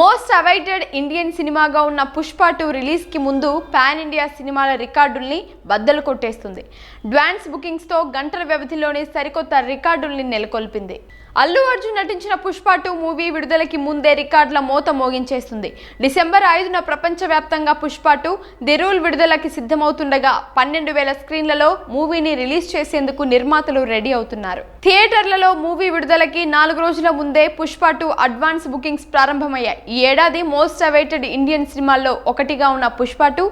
Most awaited Indian సినిమాగా ఉన్న Pushpa two రిలీజ్కి ముందు పాన్ ఇండియా సినిమాల రికార్డుల్ని బద్దలు కొట్టేస్తుంది. డ్వాన్స్ బుకింగ్స్తో గంటల వ్యవధిలోనే సరికొత్త రికార్డుల్ని నెలకొల్పింది. అల్లు అర్జున్ నటించిన పుష్ప టూ మూవీ విడుదలకి ముందే రికార్డుల మోత మోగించేస్తుంది. డిసెంబర్ ఐదున ప్రపంచవ్యాప్తంగా పుష్ప టూ ది రూల్ విడుదలకి సిద్ధమవుతుండగా పన్నెండు వేల స్క్రీన్లలో మూవీని రిలీజ్ చేసేందుకు నిర్మాతలు రెడీ అవుతున్నారు. థియేటర్లలో మూవీ విడుదలకి నాలుగు రోజుల ముందే పుష్ప టూ అడ్వాన్స్ బుకింగ్స్ ప్రారంభమయ్యాయి. ఈ ఏడాది మోస్ట్ అవైటెడ్ ఇండియన్ సినిమాల్లో ఒకటిగా ఉన్న పుష్ప టూ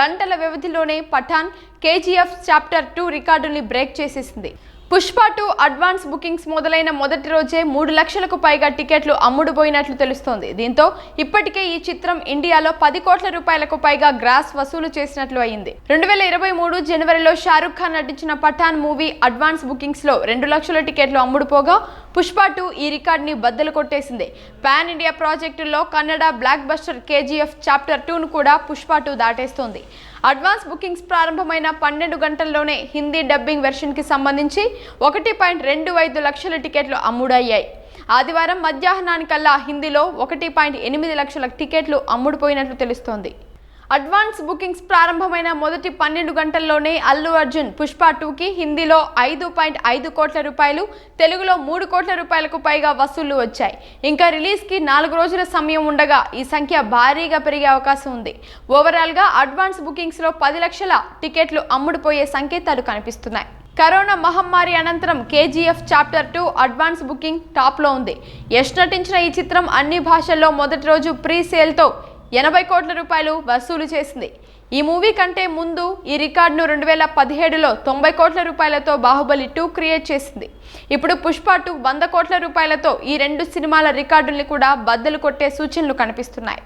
గంటల వ్యవధిలోనే పఠాన్ కేజీఎఫ్ చాప్టర్ టూ రికార్డుల్ని బ్రేక్ చేసేసింది. పుష్ప టూ అడ్వాన్స్ బుకింగ్స్ మొదలైన మొదటి రోజే మూడు లక్షలకు పైగా టికెట్లు అమ్ముడుపోయినట్లు తెలుస్తోంది. దీంతో ఇప్పటికే ఈ చిత్రం ఇండియాలో పది కోట్ల రూపాయలకు పైగా గ్రాస్ వసూలు చేసినట్లు అయింది. రెండు వేల ఇరవై మూడు జనవరిలో షారుఖ్ ఖాన్ నటించిన పఠాన్ మూవీ అడ్వాన్స్ బుకింగ్స్లో రెండు లక్షల టికెట్లు అమ్ముడుపోగా పుష్ప టూ ఈ రికార్డుని బద్దలు కొట్టేసింది. పాన్ ఇండియా ప్రాజెక్టులో Kannada blockbuster KGF chapter టూను కూడా పుష్ప టూ దాటేస్తోంది. అడ్వాన్స్ బుకింగ్స్ ప్రారంభమైన పన్నెండు గంటల్లోనే హిందీ డబ్బింగ్ వెర్షన్కి సంబంధించి ఒకటి పాయింట్ రెండు ఐదు లక్షల టికెట్లు అమ్ముడయ్యాయి. ఆదివారం మధ్యాహ్నానికల్లా హిందీలో ఒకటి పాయింట్ ఎనిమిది లక్షల టికెట్లు అమ్ముడుపోయినట్లు తెలుస్తోంది. అడ్వాన్స్ బుకింగ్స్ ప్రారంభమైన మొదటి పన్నెండు గంటల్లోనే అల్లు అర్జున్ పుష్ప టూకి హిందీలో ఐదు పాయింట్ ఐదు కోట్ల రూపాయలు తెలుగులో మూడు కోట్ల రూపాయలకు పైగా వసూళ్ళు వచ్చాయి. ఇంకా రిలీజ్కి నాలుగు రోజుల సమయం ఉండగా ఈ సంఖ్య భారీగా పెరిగే అవకాశం ఉంది. ఓవరాల్గా అడ్వాన్స్ బుకింగ్స్లో పది లక్షల టికెట్లు అమ్ముడుపోయే సంకేతాలు కనిపిస్తున్నాయి. కరోనా మహమ్మారి అనంతరం KGF chapter two advance booking టాప్లో ఉంది. యష్ నటించిన ఈ చిత్రం అన్ని భాషల్లో మొదటి రోజు ప్రీ సేల్తో ఎనభై కోట్ల రూపాయలు వసూలు చేసింది. ఈ మూవీ కంటే ముందు ఈ రికార్డును రెండు వేల పదిహేడులో తొంభై కోట్ల రూపాయలతో బాహుబలి టూ క్రియేట్ చేసింది. ఇప్పుడు పుష్ప టూ వంద కోట్ల రూపాయలతో ఈ రెండు సినిమాల రికార్డుల్ని కూడా బద్దలు కొట్టే సూచనలు కనిపిస్తున్నాయి.